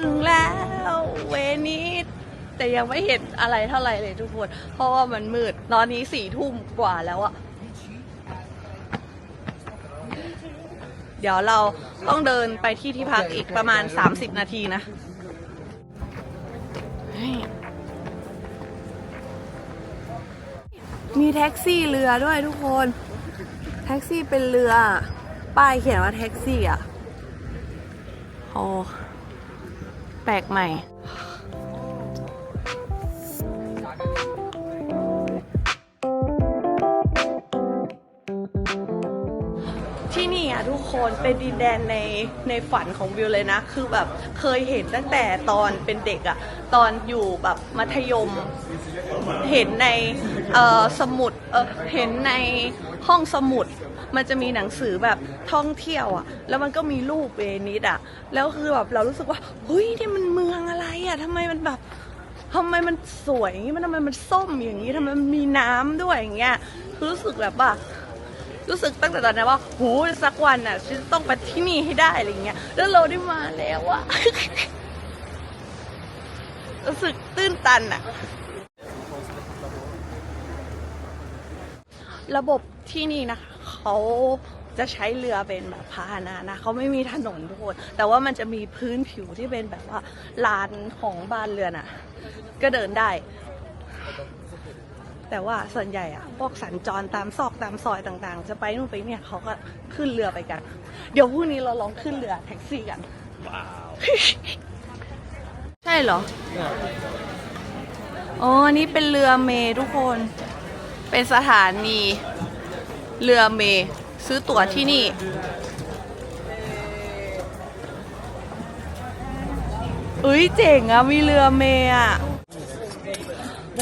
ถึงแล้วเวนิสแต่ยังไม่เห็นอะไรเท่าไหร่เลยทุกคน เพราะว่ามันมืด ตอนนี้สี่ทุ่มกว่าแล้วอะเดี๋ยวเราต้องเดินไปที่ที่พักอีกประมาณ 30 นาทีนะ มีแท็กซี่เรือด้วยทุกคน แท็กซี่เป็นเรือ ป้ายเขียนว่าแท็กซี่อะ โอ้ แปลกใหม่ ทุกคนเป็นดินแดนในในฝันของวิวเลยนะ คือแบบเคยเห็นตั้งแต่ตอนเป็นเด็กอะตอนอยู่แบบมัธยม เห็นในเอ่อสมุดเออเห็นในห้องสมุด มันจะมีหนังสือแบบท่องเที่ยวอะแล้วมันก็มีรูปเวนิสอะแล้วคือแบบเรารู้สึกว่าเฮ้ยนี่มันเมืองอะไรอะทำไมมันแบบทำไมมันสวยอย่างนี้มันทำไมมันส้มอย่างนี้ทำไมมันมีน้ำด้วยอย่างเงี้ยคือรู้สึกแบบว่า รู้สึกตั้งแต่ตอนนั้นว่าโหสักวันอะฉันต้องไปที่นี่ให้ได้อะไรเงี้ยแล้วเราได้มาแล้วอะรู้สึกตื้นตันอะระบบที่นี่นะคะเขาจะใช้เรือเป็นแบบพาหนะนะเขาไม่มีถนนทุกคนแต่ว่ามันจะมีพื้นผิวที่เป็นแบบว่าลานของบ้านเรือนอะก็เดินได้ แต่ว่าส่วนใหญ่อะพวกสัญจรตามซอกตามซอยต่างๆ จะไปนู่นไปเนี่ยเขาก็ขึ้นเรือไปกัน เดี๋ยวพรุ่งนี้เราลองขึ้นเรือแท็กซี่กัน ว้าว ใช่เหรออ๋อนี่เป็นเรือเมทุกคน เป็นสถานีเรือเมซื้อตั๋วที่นี่ เอ้ยเจ๋งอะมีเรือเมอะ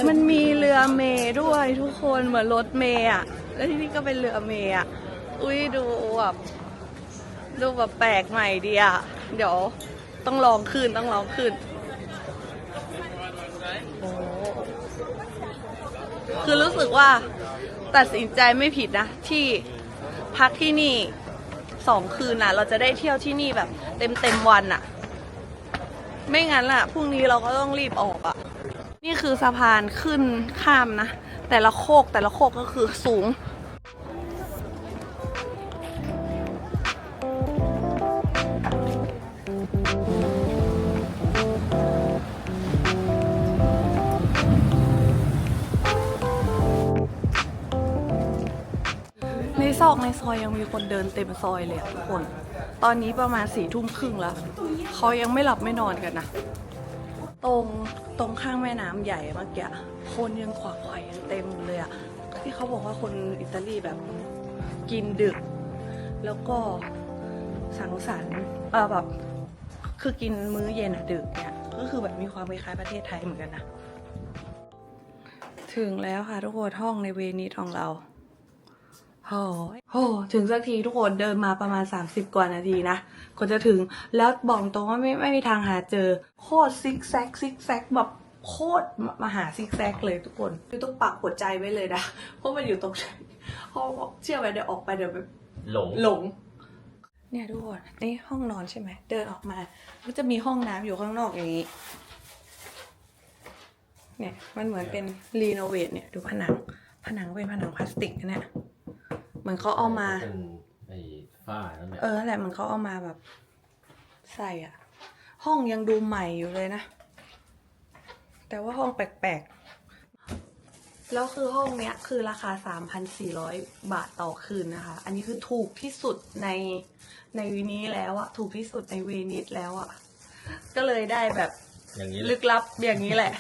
มันมีเรือเมด้วยทุกคนเหมือนรถเมอะแล้วที่นี่ก็เป็นเรือเมอะอุ้ยดูแบบดูแบบแปลกใหม่ดีอะเดี๋ยวต้องลองขึ้นต้องลองขึ้น โอ้คือรู้สึกว่าตัดสินใจไม่ผิดนะ ที่พักที่นี่สองคืนน่ะ เราจะได้เที่ยวที่นี่แบบ เต็มเต็มวันน่ะ ไม่งั้นล่ะพรุ่งนี้เราก็ต้องรีบออกอะ นี่คือสะพานขึ้นข้ามนะ แต่ละโคกแต่ละโคกก็คือสูงในซอกในซอยยังมีคนเดินเต็มซอยเลยอะทุกคน ตอนนี้ประมาณสี่ทุ่มครึ่งแล้ว เขายังไม่หลับไม่นอนกันนะ ตรงตรงข้างแม่น้ำใหญ่เมื่อกี้คนยังขวากไขว่ยังเต็มเลยอะที่เขาบอกว่าคนอิตาลีแบบกินดึก แล้วก็สังสรรค์เออแบบคือกินมื้อเย็นอะดึกเนี่ยก็คือแบบมีความคล้ายๆประเทศไทยเหมือนกันนะ ถึงแล้วค่ะทุกคนห้องในเวนิสของเรา โอ้ยโหถึงสักทีทุกคนเดินมาประมาณ 30 กว่านาทีนะกว่าจะถึงแล้วบอกตรงว่าไม่ไม่มีทางหาเจอ โคตรซิกแซกซิกแซกแบบโคตรมหาซิกแซกเลยทุกคนคือต้องปักหัวใจไว้เลยนะเพราะมันอยู่ตรงนั้นเพราะเชื่อไหมเดี๋ยวออกไปเดี๋ยวแบบหลงหลง เนี่ยทุกคนนี่ห้องนอนใช่ไหมเดินออกมา ก็จะมีห้องน้ำอยู่ข้างนอกอย่างนี้ เนี่ยมันเหมือนเป็นรีโนเวทเนี่ยดูผนังผนังเป็นผนังพลาสติกนะเนี่ย เหมือนเขาเอามา เป็นไอ้ฝ้านั่นแหละเออนั่นแหละเหมันเขาเอามาแบบ ใส่อะห้องยังดูใหม่อยู่เลยนะ แต่ว่าห้องแปลกๆ แล้วคือห้องเนี้ยคือราคา 3,400 บาทต่อคืนนะคะ อันนี้คือถูกที่สุดในในวีนี้แล้วอะถูกที่สุดในเวนิสแล้วอะก็เลยได้แบบอย่างนี้แหลึละกลับอย่างนี้แหละ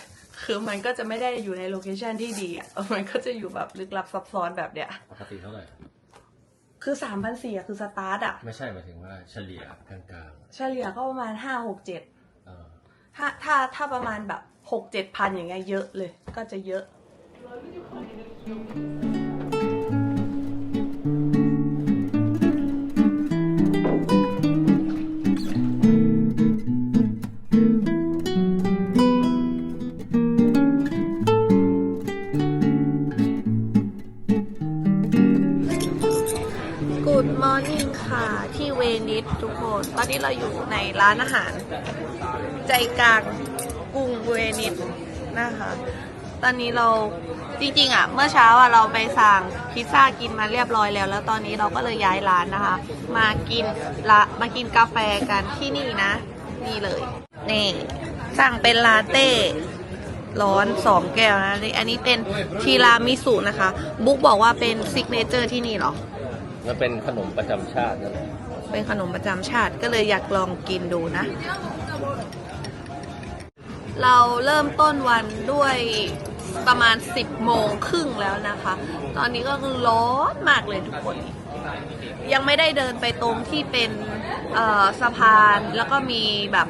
คือมันก็จะไม่ได้อยู่ในโลเคชันที่ดีอะเออมันก็จะอยู่แบบลึกลับซับซ้อนแบบเนี้ย ปกติเท่าไหร่ คือสามพันสี่อะคือสตาร์ทอะไม่ใช่หมายถึงว่าเฉลี่ยกลางเฉลี่ยก็ประมาณห้าหกเจ็ดๆเออถ้าถ้าถ้าประมาณแบบหกเจ็ดพันอย่างเงี้ยเยอะเลย ก็จะเยอะอยู่ ตอนนี้เราจริงๆอะเมื่อเช้าอะเราไปสั่งพิซซ่ากินมาเรียบร้อยแล้ว แล้วตอนนี้เราก็เลยย้ายร้านนะคะ มากินละมากินกาแฟกันที่นี่นะ นี่เลยนี่สั่งเป็นลาเต้ร้อนสองแก้วนะนี่อันนี้เป็นทีรามิสุนะคะ บุ๊กบอกว่าเป็นซิกเนเจอร์ที่นี่เหรอมันเป็นขนมประจำชาตินั่นแหละเป็นขนมประจำชาติก็เลยอยากลองกินดูนะ เราเริ่มต้นวันด้วย ประมาณ 10 โมงครึ่งแล้วนะคะ ตอนนี้ก็คือร้อนมากเลยทุกคน ยังไม่ได้เดินไปตรงที่เป็นสะพานแล้วก็มีแบบ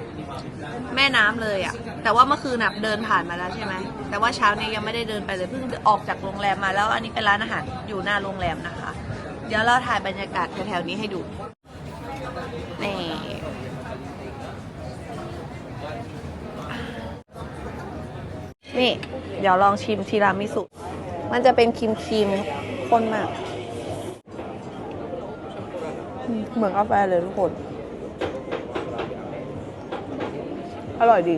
แม่น้ำเลยอะ่ะ แต่ว่าเมื่อคืนน่ะเดินผ่านมาแล้วใช่ไหม แต่ว่าเช้านี้ยังไม่ได้เดินไปเลยเพิ่งออกจากโรงแรมมาแล้ว อันนี้เป็นร้านอาหารอยู่หน้าโรงแรมนะคะ เดี๋ยวเราถ่ายบรรยากาศแถวๆนี้ให้ดู นี่ นี่ เดี๋ยวลองชิมทีรามิสุ มันจะเป็นครีมครีมข้นมาก เหมือนกาแฟเลยทุกคน อร่อยดี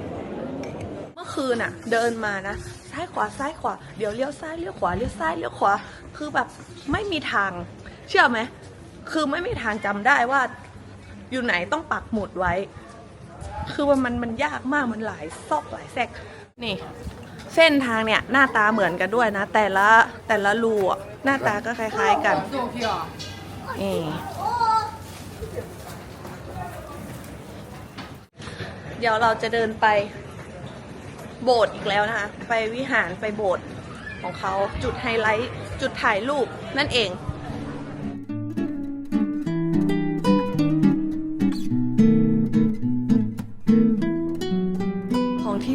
เมื่อคืนอะเดินมานะ ซ้ายขวาซ้ายขวา เดี๋ยวเลี้ยวซ้ายเลี้ยวขวาเลี้ยวซ้ายเลี้ยวขวา คือแบบไม่มีทาง เชื่อไหม คือไม่มีทางจำได้ว่า อยู่ไหนต้องปักหมุดไว้ คือว่ามันมันยากมากมันหลายซอกหลายแซก นี่ เส้นทางเนี่ยหน้าตาเหมือนกันด้วยนะ แต่ละแต่ละรูอะหน้าตาก็คล้าย ๆกันนี่เดี๋ยวเราจะเดินไปโบสถ์อีกแล้วนะคะ ไปวิหารไปโบสถ์ของเขาจุดไฮไลท์ จุดถ่ายรูปนั่นเอง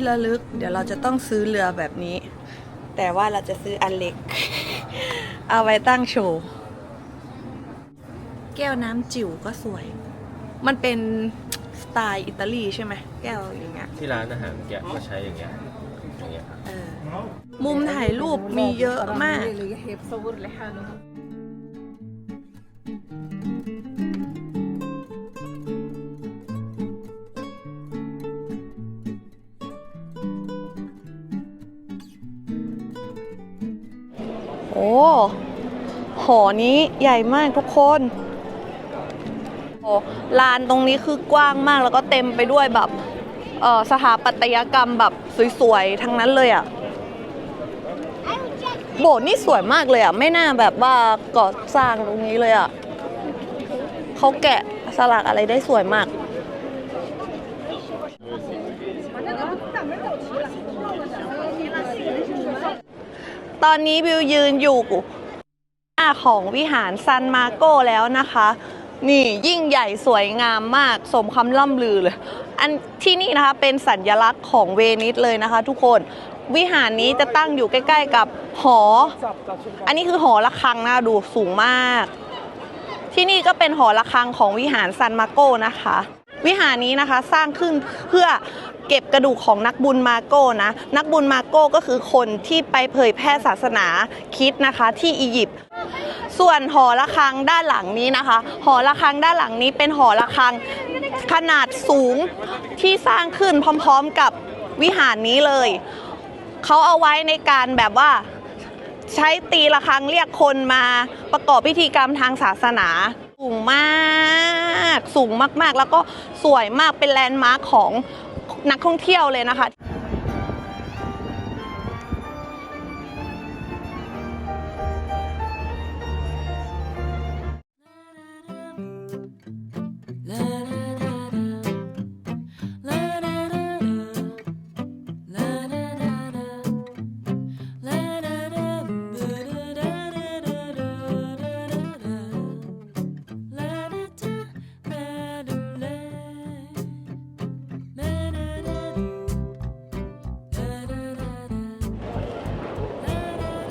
ระลึก เดี๋ยวเราจะต้องซื้อเรือแบบนี้ แต่ว่าเราจะซื้ออันเล็ก เอาไว้ตั้งโชว์ แก้วน้ำจิ๋วก็สวย มันเป็นสไตล์อิตาลีใช่ไหมแก้วอย่างเงี้ย ที่ร้านอาหารแกะก็ใช้อย่างเงี้ยอย่างเงี้ยครับเออมุมถ่ายรูปมีเยอะมาก หอนี้ใหญ่มากทุกคนโอ้ลานตรงนี้คือกว้างมากแล้วก็เต็มไปด้วยแบบเออสถาปัตยกรรมแบบสวยๆ ทั้งนั้นเลยอะ่ะ โบสถ์นี่สวยมากเลยอะ่ะ ไม่น่าแบบว่าก่อสร้างตรงนี้เลยอะ่ะเขาแกะสลักอะไรได้สวยมาก ตอนนี้บิวยืนอยู่หน้าของวิหารซันมาโกแล้วนะคะ นี่ยิ่งใหญ่สวยงามมากสมคำล่ำลือเลย อันที่นี่นะคะเป็นสัญลักษณ์ของเวนิสเลยนะคะทุกคนวิหารนี้จะตั้งอยู่ใกล้ ๆ กับหอ อันนี้คือหอระฆังนะดูสูงมาก ที่นี่ก็เป็นหอระฆังของวิหารซันมาโกนะคะ วิหารนี้นะคะสร้างขึ้นเพื่อ เก็บกระดูกของนักบุญมาโก้นะ นักบุญมาโก้ก็คือคนที่ไปเผยแพร่ศาสนาคิดนะคะที่อียิปต์ส่วนหอระฆังด้านหลังนี้นะคะ หอระฆังด้านหลังนี้เป็นหอระฆังขนาดสูงที่สร้างขึ้นพร้อมๆกับวิหารนี้เลย เขาเอาไว้ในการแบบว่าใช้ตีระฆังเรียกคนมาประกอบพิธีกรรมทางศาสนา สูงมาก สูงมากๆ แล้วก็สวยมากเป็นแลนด์มาร์คของ นักท่องเที่ยวเลยนะคะ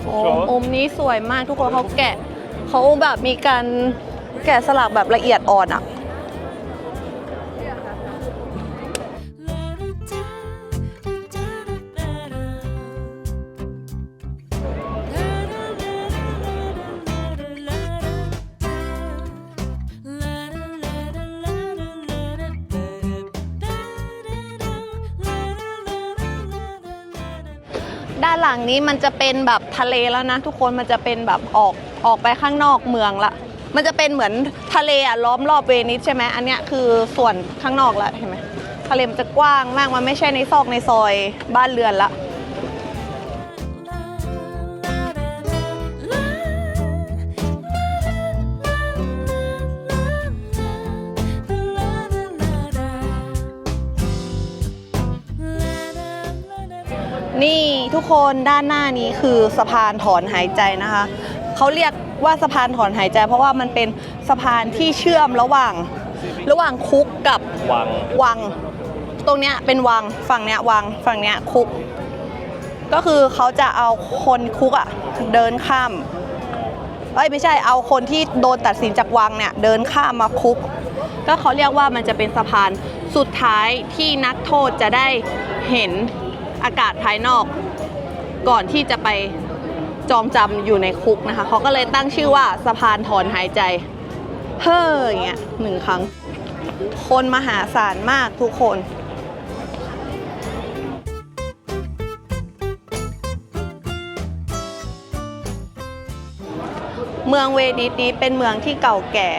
โอ้มุมนี้สวยมากทุกคนเขาแกะเขาแบบมีการแกะสลักแบบละเอียดอ่อนอะ นี้มันจะเป็นแบบทะเลแล้วนะ ทุกคนมันจะเป็นแบบออกออกไปข้างนอกเมืองละ มันจะเป็นเหมือนทะเลอะล้อมรอบเวนิสใช่ไหมอันเนี้ยคือส่วนข้างนอกละเห็นไหมทะเลมันจะกว้างมากมันไม่ใช่ในซอกในซอยบ้านเรือนละ ทุกคนด้านหน้านี้คือสะพานถอนหายใจนะคะเขาเรียกว่าสะพานถอนหายใจ เพราะว่ามันเป็นสะพานที่เชื่อมระหว่าง ระหว่างคุกกับวังวัง ตรงเนี้ยเป็นวังฝั่งเนี้ยวังฝั่งเนี้ยคุก ก็คือเขาจะเอาคนคุกอะเดินข้ามเอ้ยไม่ใช่เอาคนที่โดนตัดสินจากวังเนี่ยเดินข้ามมาคุก ก็เขาเรียกว่ามันจะเป็นสะพานสุดท้ายที่นักโทษจะได้เห็นอากาศภายนอก ก่อนที่จะไปจองจำอยู่ในคุกนะคะ เขาก็เลยตั้งชื่อว่าสะพานถอนหายใจ เฮ้ออย่างเงี้ยหนึ่งครั้ง คนมหาศาลมากทุกคนเมืองเวนิสนี้เป็นเมืองที่เก่าแก่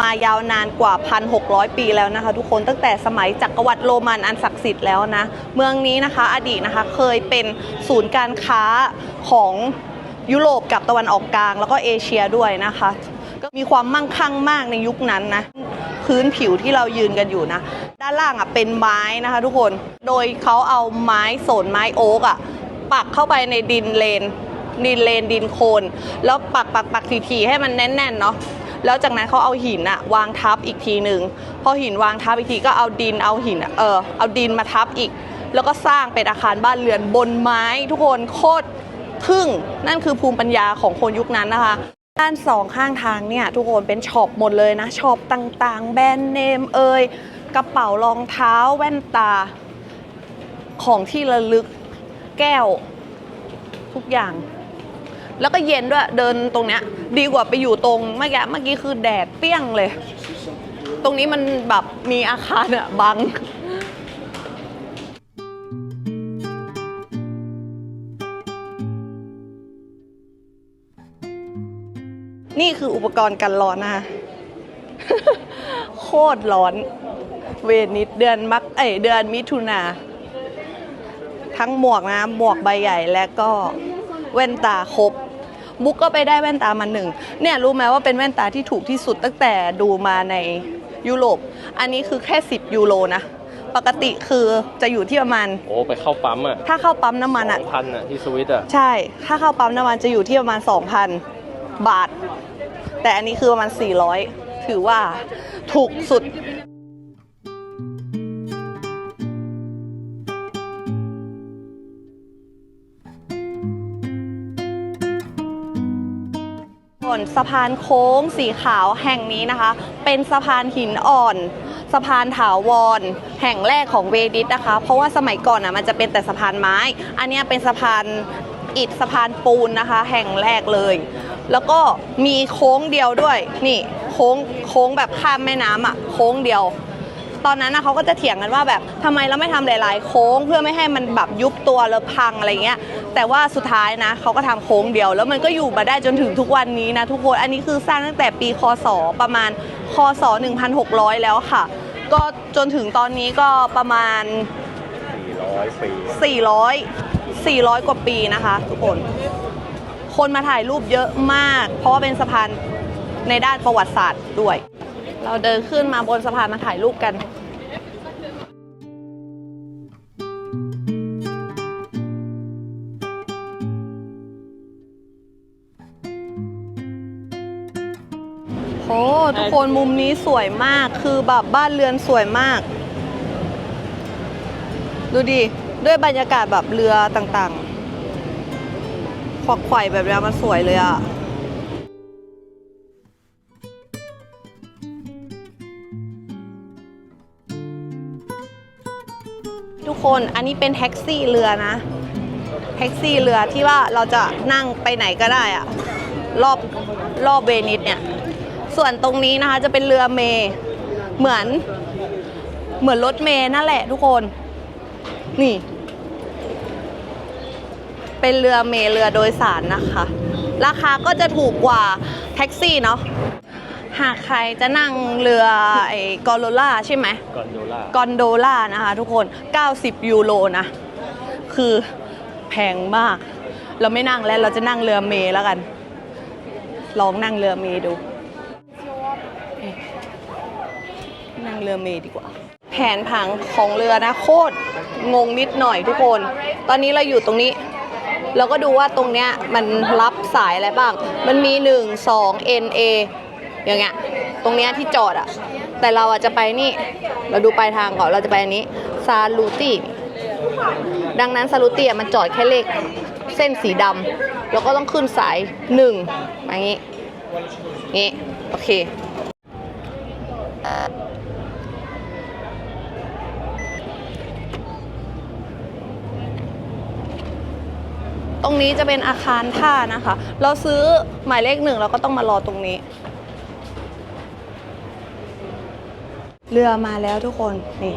มายาวนานกว่า 1,600 ปีแล้วนะคะ ทุกคนตั้งแต่สมัยจักรวรรดิโรมันอันศักดิ์สิทธิ์แล้วนะ เมืองนี้นะคะ อดีตนะคะเคยเป็นศูนย์การค้าของยุโรปกับตะวันออกกลาง แล้วก็เอเชียด้วยนะคะ ก็มีความมั่งคั่งมากในยุคนั้นนะพื้นผิวที่เรายืนกันอยู่นะ ด้านล่างอะเป็นไม้นะคะ ทุกคนโดยเขาเอาไม้สนไม้โอ๊กอะปักเข้าไปในดินเลนดินเลนดินโคลนแล้วปักปักปักทีๆให้มันแน่นๆเนาะ แล้วจากนั้นเขาเอาหินอะวางทับอีกทีหนึ่งพอหินวางทับอีกทีก็เอาดินเอาหินเออเอาดินมาทับอีก แล้วก็สร้างเป็นอาคารบ้านเรือนบนไม้ทุกคนโคตรทึ่ง นั่นคือภูมิปัญญาของคนยุคนั้นนะคะด้านสองข้างทางเนี่ยทุกคนเป็นช็อปหมดเลยนะช็อปต่างๆ แบรนด์เนมเอ่ยกระเป๋ารองเท้าแว่นตา ของที่ระลึกแก้ว ทุกอย่าง แล้วก็เย็นด้วยเดินตรงเนี้ยดีกว่าไปอยู่ตรงเมื่อกี้เมื่อกี้คือแดดเปรี้ยงเลย ตรงนี้มันแบบมีอาคารอะบังนี่คืออุปกรณ์กันร้อนนะคะโคตรร้อน เวนิสเดือนมักเอ้เดือนมิถุนา ทั้งหมวกนะ หมวกใบใหญ่และก็แว่นตาครบ บุ๊กก็ไปได้แว่นตามาหนึ่งเนี่ยรู้ไหมว่าเป็นแว่นตาที่ถูกที่สุดตั้งแต่ดูมาในยุโรป อันนี้คือแค่ 10 ยูโรนะปกติคือจะอยู่ที่ประมาณโอ้ไปเข้าปั๊มอะถ้าเข้าปั๊มน้ำมันสอะองพันอะที่สวิตอะใช่ ถ้าเข้าปั๊มน้ำมันจะอยู่ที่ประมาณ 2,000 บาท แต่อันนี้คือประมาณ 400 ถือว่าถูกสุด ส่วนสะพานโค้งสีขาวแห่งนี้นะคะ เป็นสะพานหินอ่อนสะพานถาวร แห่งแรกของเวดิสนะคะ เพราะว่าสมัยก่อนอะมันจะเป็นแต่สะพานไม้ อันนี้เป็นสะพานอิฐสะพานปูนนะคะ แห่งแรกเลย แล้วก็มีโค้งเดียวด้วย นี่โค้งโค้งแบบข้ามแม่น้ำอะโค้งเดียว ตอนนั้นนะเขาก็จะเถียงกันว่าแบบทำไมเราไม่ทำหลาย ๆ โค้ง เพื่อไม่ให้มันแบบยุบตัวแล้วพังอะไรเงี้ย แต่ว่าสุดท้ายนะเขาก็ทำโค้งเดียว แล้วมันก็อยู่มาได้จนถึงทุกวันนี้นะทุกคน อันนี้คือสร้างตั้งแต่ปีคศประมาณคศ 1,600 แล้วค่ะ ก็จนถึงตอนนี้ก็ประมาณ 400 ปี 400 400 กว่าปีนะคะทุกคน คนมาถ่ายรูปเยอะมาก เพราะว่าเป็นสะพานในด้านประวัติศาสตร์ด้วย เราเดินขึ้นมาบนสะพานมาถ่ายรูปกันโอ้ทุกคนมุมนี้สวยมากคือแบบบ้านเรือนสวยมาก ดูดิ ด้วยบรรยากาศแบบเรือต่างๆขวักไขว่แบบนี้มันสวยเลยอะ คน อันนี้เป็นแท็กซี่เรือนะ แท็กซี่เรือที่ว่าเราจะนั่งไปไหนก็ได้อะรอบรอบเวนิสเนี่ย ส่วนตรงนี้นะคะจะเป็นเรือเมเหมือน เหมือนรถเมนั่นแหละทุกคน นี่ เป็นเรือเมเรือโดยสารนะคะ ราคาก็จะถูกกว่าแท็กซี่เนาะ หากใครจะนั่งเรือไอ้กอโลล่าใช่ไหมกอนโดล่ากอนโดล่านะคะทุกคน 90 ยูโรนะ คือแพงมาก เราไม่นั่งแล้วเราจะนั่งเรือเมล์แล้วกัน ลองนั่งเรือเมล์ดูเอ๊ะนั่งเรือเมล์ดีกว่า แผนผังของเรือนะโคตรงงนิดหน่อยทุกคน ตอนนี้เราอยู่ตรงนี้เราก็ดูว่าตรงเนี้ยมันรับสายอะไรบ้าง มันมี 1 2 NA อย่างเงี้ยตรงเนี้ยที่จอดอะแต่เราอะจะไปนี่ เราดูปลายทางก่อนเราจะไปอันนี้ซาลูตี้ดังนั้นซาลูตี้อะมันจอดแค่เลขเส้นสีดำแล้วก็ต้องขึ้นสายหนึ่งอย่างงี้งี้โอเคตรงนี้จะเป็นอาคารท่านะคะ เราซื้อหมายเลขหนึ่งเราก็ต้องมารอตรงนี้ เรือมาแล้วทุกคนนี่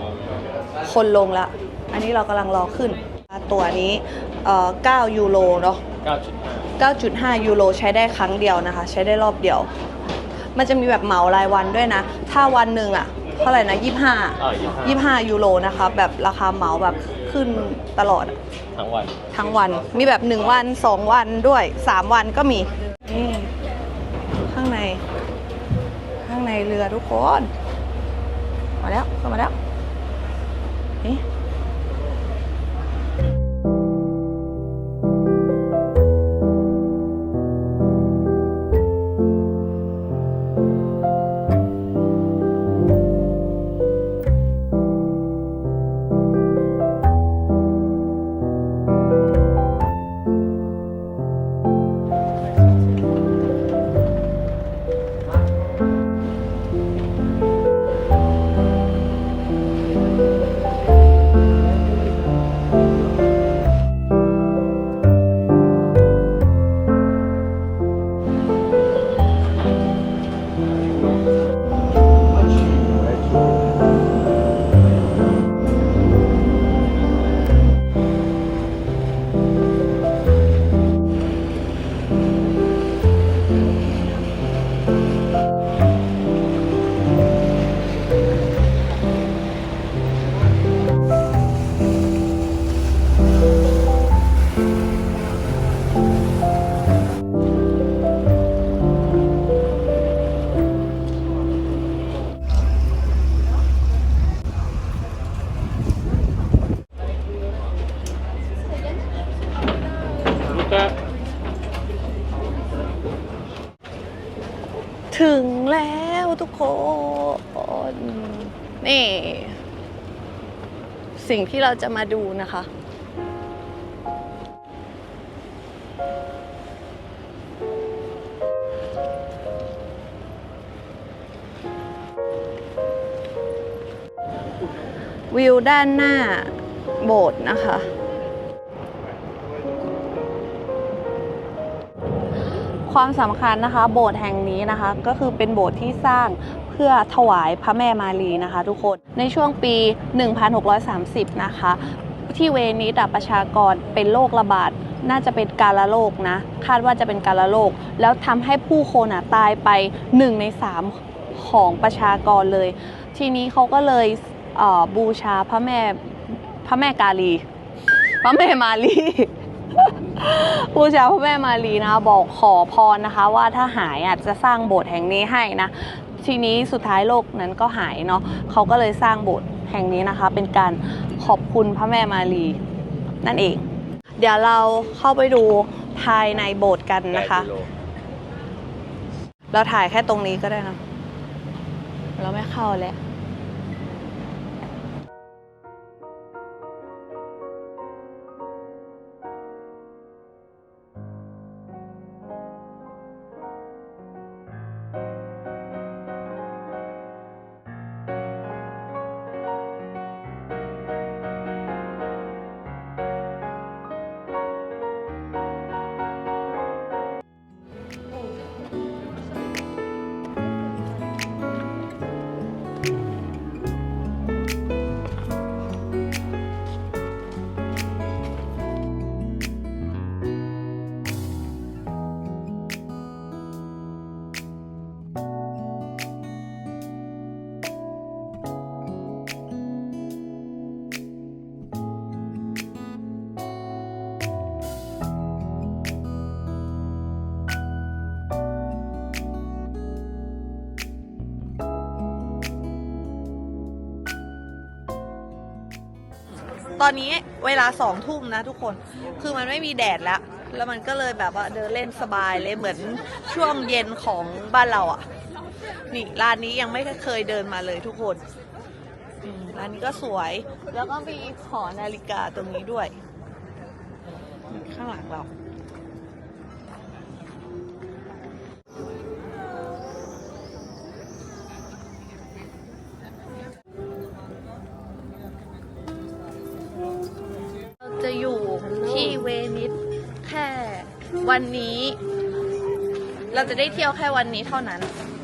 คนลงแล้วอันนี้เรากำลังรอขึ้น ตัวนี้เอ่อ9ยูโรเนาะ9.5 9.5 ยูโรใช้ได้ครั้งเดียวนะคะ ใช้ได้รอบเดียว มันจะมีแบบเหมารายวันด้วยนะ ถ้าวันหนึ่งอะเท่าไหร่นะ 25อ่า25 25 ยูโรนะคะ แบบราคาเหมาแบบขึ้นตลอดอะทั้งวัน ทั้งวัน มีแบบ 1 วัน 2 วันด้วย 3 วันก็มี นี่ ข้างใน ข้างในเรือทุกคน มาแล้วเข้ามาแล้วนี่ลูก งที่เราจะมาดูนะคะ วิวด้านหน้าโบสถ์นะคะ ความสำคัญนะคะ โบสถ์แห่งนี้นะคะ ก็คือเป็นโบสถ์ที่สร้าง เพื่อถวายพระแม่มารีนะคะ ทุกคนในช่วงปี 1630 นะคะ ที่เวนิสประชากรเป็นโรคระบาดน่าจะเป็นกาฬโรคนะ คาดว่าจะเป็นกาฬโรคแล้วทำให้ผู้คนอะตายไป 1 ใน 3 ของประชากรเลย ทีนี้เขาก็เลยเบูชาพระแม่พระแม่กาลี พระแม่มารีบูชาพระแม่มารีนะบอกขอพรนะคะ ว่าถ้าหายอะจะสร้างโบสถ์แห่งนี้ให้นะ ทีนี้สุดท้ายโลกนั้นก็หายเนาะเขาก็เลยสร้างโบสถ์แห่งนี้นะคะ เป็นการขอบคุณพระแม่มารีนั่นเอง เดี๋ยวเราเข้าไปดูภายในโบสถ์กันนะคะ8กิโลเราถ่ายแค่ตรงนี้ก็ได้นะเราไม่เข้าแล้ว ตอนนี้เวลาสองทุ่มนะทุกคน คือมันไม่มีแดดแล้ว แล้วมันก็เลยแบบว่าเดินเล่นสบายเลยเหมือนช่วงเย็นของบ้านเราอะ่ะ นี่ร้านนี้ยังไม่เคยเดินมาเลยทุกคนร้านนี้ก็สวย แล้วก็มีหอนาฬิกาตรงนี้ด้วย ข้างหลังเรา วันนี้ เราจะได้เที่ยวแค่วันนี้เท่านั้น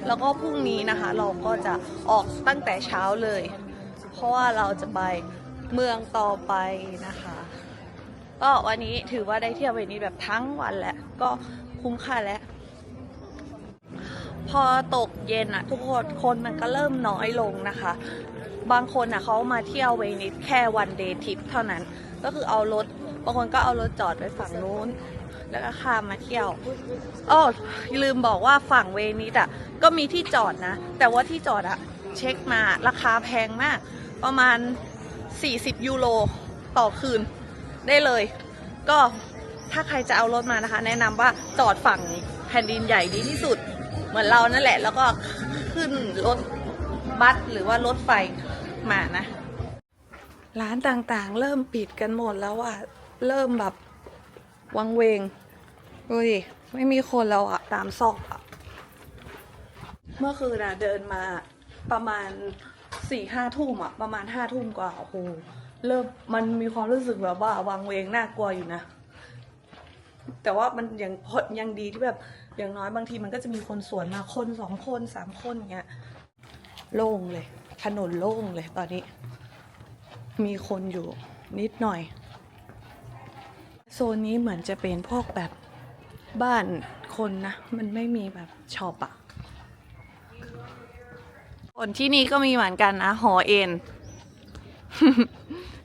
แล้วก็พรุ่งนี้นะคะ เราก็จะออกตั้งแต่เช้าเลย เพราะว่าเราจะไปเมืองต่อไปนะคะ ก็วันนี้ถือว่าได้เที่ยวเวนิสแบบทั้งวันแหละก็คุ้มค่าแล้วพอตกเย็นอะทุกคนคนมันก็เริ่มน้อยลงนะคะ บางคนอะเขามาเที่ยวเวนิสแค่วันเดย์ทริปเท่านั้น ก็คือเอารถ บางคนก็เอารถจอดไว้ฝั่งนู้น แล้วก็ข้ามมาเที่ยวอ้อลืมบอกว่าฝั่งเวนิสอะก็มีที่จอดนะ แต่ว่าที่จอดอะเช็คมาราคาแพงมาก ประมาณ 40 ยูโรต่อคืนได้เลย ก็ถ้าใครจะเอารถมานะคะ แนะนำว่าจอดฝั่งแผ่นดินใหญ่ดีที่สุด เหมือนเรานั่นแหละ แล้วก็ขึ้นรถบัสหรือว่ารถไฟมานะ ร้านต่างๆ เริ่มปิดกันหมดแล้วอะเริ่มแบบ วังเวงดูดิไม่มีคนแล้วอะตามซอกอะเมื่อคืนอะเดินมาประมาณสี่ห้าทุ่มอะประมาณห้าทุ่มกว่าโอ้โหเริ่มมันมีความรู้สึกแบบว่าวังเวงน่ากลัวอยู่นะ แต่ว่ามันยังพอยังดีที่แบบอย่างน้อยบางทีมันก็จะมีคนสวนมาคนสองคนสามคนอย่างเงี้ยโล่งเลยถนนโล่งเลยตอนนี้ มีคนอยู่นิดหน่อย โซนนี้เหมือนจะเป็นพวกแบบบ้านคนนะ มันไม่มีแบบช็อปอะคนที่นี่ก็มีเหมือนกันนะ หอเอ็น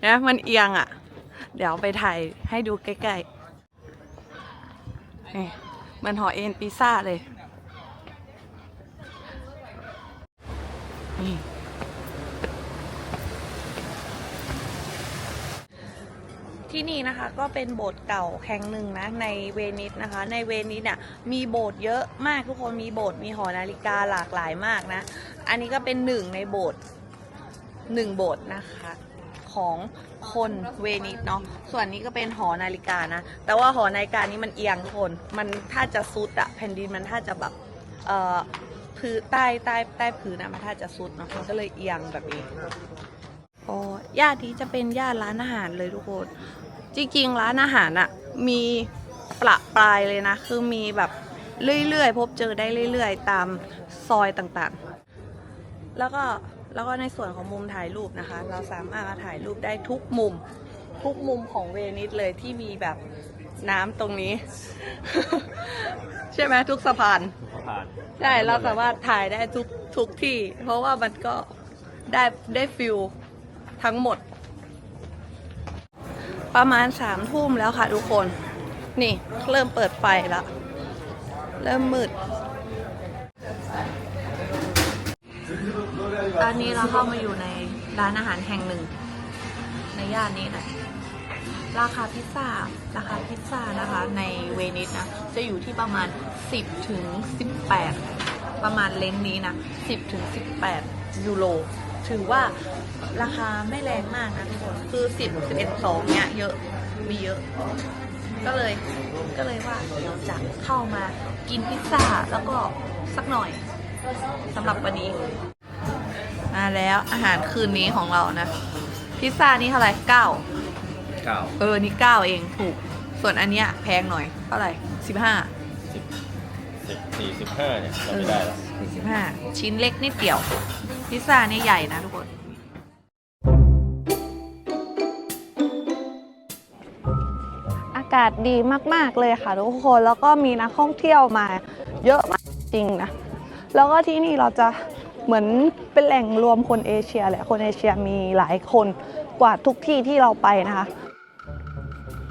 นะมันเอียงอะเดี๋ยวไปถ่ายให้ดูใกล้ๆนี่มันหอเอ็นพิซซ่าเลยนี่ ที่นี่นะคะก็เป็นโบสถ์เก่าแห่งหนึ่งนะในเวนิสนะคะ ในเวนิสเนี่ยมีโบสถ์เยอะมากทุกคนมีโบสถ์มีหอนาฬิกาหลากหลายมากนะ อันนี้ก็เป็นหนึ่งในโบสถ์หนึ่งโบสถ์นะคะของคนเวนิสเนาะ ส่วนนี้ก็เป็นหอนาฬิกานะ แต่ว่าหอนาฬิกานี้มันเอียงคน มันถ้าจะซุดอะแผ่นดินมันถ้าจะแบบเอ่อพื้นใต้ใต้ใต้พื้นนะมันถ้าจะซุดเนาะ มันก็เลยเอียงแบบนี้อ๋อย่านนี้จะเป็นย่านร้านอาหารเลยทุกคน จริงๆร้านอาหารอะมีประปรายเลยนะ คือมีแบบเรื่อยๆ พบเจอได้เรื่อยๆ ตามซอยต่างๆ แล้วก็แล้วก็ในส่วนของมุมถ่ายรูปนะคะ เราสามารถมาถ่ายรูปได้ทุกมุม ทุกมุมของเวนิสเลยที่มีแบบน้ำตรงนี้ ใช่ไหมทุกสะพาน ผ่านใช่เราสามารถถ่ายได้ทุกทุกที่ เพราะว่ามันก็ได้ได้ฟิลทั้งหมด ประมาณสามทุ่มแล้วค่ะทุกคน นี่เริ่มเปิดไฟแล้วเริ่มมืด ตอนนี้เราเข้ามาอยู่ในร้านอาหารแห่งหนึ่ง ในย่านนี้นะราคาพิซซ่าราคาพิซซ่านะคะ ในเวนิสนะ จะอยู่ที่ประมาณ 10ถึง18 ประมาณเลนนี้นะ 10ถึง18 ยูโร ถือว่าราคาไม่แรงมากนะทุกคน คือ10 11 2เนี่ยเยอะ มีเยอะ ก็เลย ก็เลยว่าเดี๋ยวจะเข้ามากินพิซซ่าแล้วก็สักหน่อยสำหรับวันนี้ มาแล้วอาหารคืนนี้ของเรานะ พิซซ่านี่เท่าไหร่เก้าเก้าเออ นี่เก้าเองถูก ส่วนอันเนี้ยแพงหน่อยเท่าไหร่สิบห้าสิบสิบสี่สิบห้าเนี่ยจำไม่ได้แล้วสี่สิบห้าชิ้นเล็กนิดเดียว พิซซ่านี่ใหญ่นะทุกคน อากาศดีมาก ๆ เลยค่ะทุกคน แล้วก็มีนักท่องเที่ยวมาเยอะมากจริงนะ แล้วก็ที่นี่เราจะเหมือนเป็นแหล่งรวมคนเอเชียแหละ คนเอเชียมีหลายคนกว่าทุกที่ที่เราไปนะคะ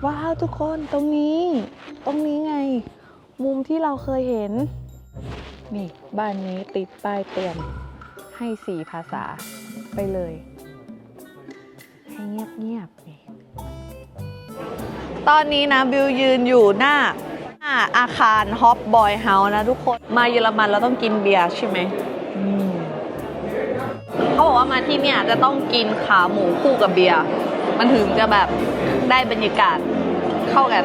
ว้าวทุกคนตรงนี้ ตรงนี้ไง มุมที่เราเคยเห็น นี่บ้านนี้ติดป้ายเตือน ให้สี่ภาษาไปเลย ให้เงียบๆนี่ตอนนี้นะบิวยืนอยู่หน้าหน้าอาคารฮอปบอยเฮาส์นะทุกคน มาเยอรมันเราต้องกินเบียร์ใช่ไหมอืมเขาบอกว่ามาที่เนี่ยจะต้องกินขาหมูคู่กับเบียร์ มันถึงจะแบบได้บรรยากาศเข้ากัน